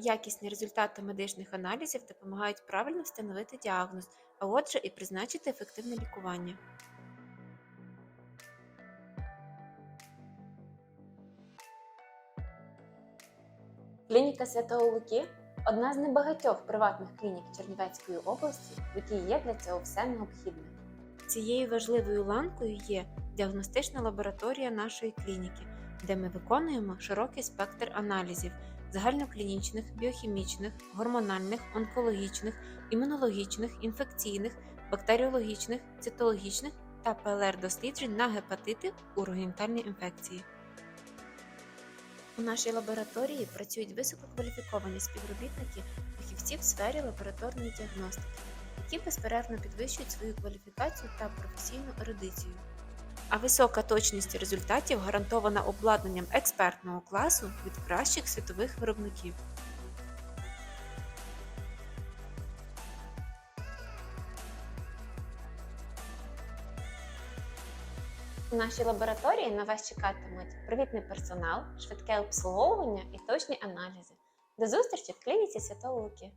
Якісні результати медичних аналізів допомагають правильно встановити діагноз, а отже, і призначити ефективне лікування. Клініка Святого Луки одна з небагатьох приватних клінік Чернівецької області, в якій є для цього все необхідне. Цією важливою ланкою є діагностична лабораторія нашої клініки, де ми виконуємо широкий спектр аналізів загальноклінічних, біохімічних, гормональних, онкологічних, імунологічних, інфекційних, бактеріологічних, цитологічних та ПЛР-досліджень на гепатити, урогенітальні інфекції. У нашій лабораторії працюють висококваліфіковані співробітники, фахівці в сфері лабораторної діагностики, які безперервно підвищують свою кваліфікацію та професійну ерудицію. А висока точність результатів гарантована обладнанням експертного класу від кращих світових виробників. У нашій лабораторії на вас чекатимуть привітний персонал, швидке обслуговування і точні аналізи. До зустрічі в клініці Святого Луки!